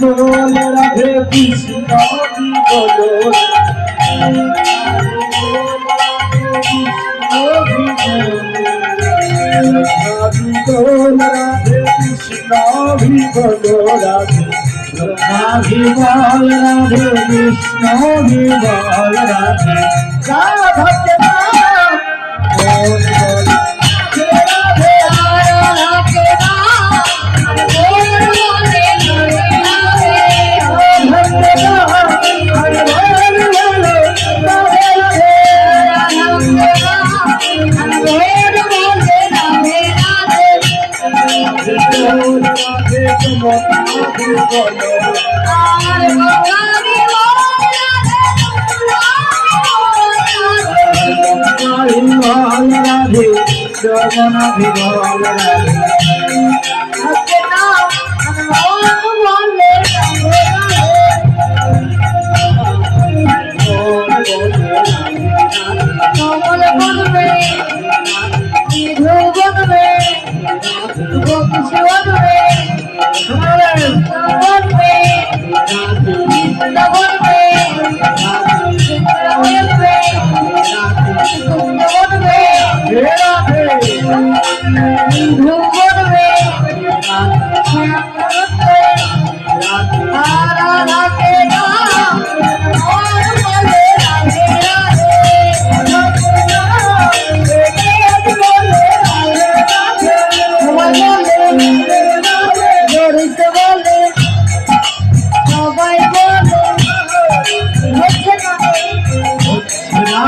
গোল রাধে কৃষ্ণ বলো সম্ভাবি গোল রাধে কৃষ্ণ বলো রাধে। রাধে বল রাধে কৃষ্ণ বল রাধে রাধা রাধে জগন্নাথ বল রাধে কমল বনবে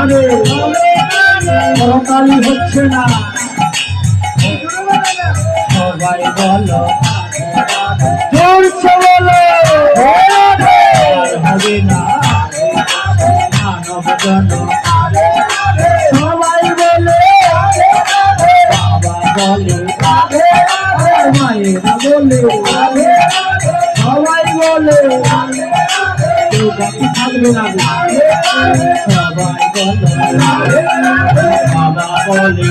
রাধে সরকারি হচ্ছে না। সবাই বলো, চলছে বলো, হবে না। সবাই বলে, বাবা বলে বলে, সবাই বলে কেউ থাকবে না সবাই বলে বাবা বলে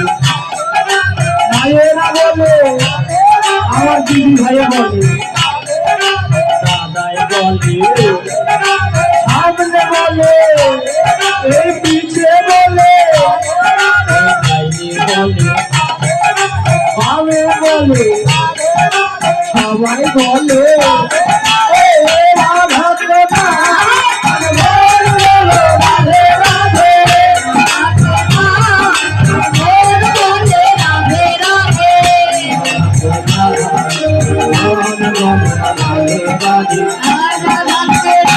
ভাইয়েরা বলে আমার দিদি ভাইয়া বলে দাদাই বলে সামনে বলে এই পিছে বলে বলে বামে বলে সবাই বলে রাধে রাধে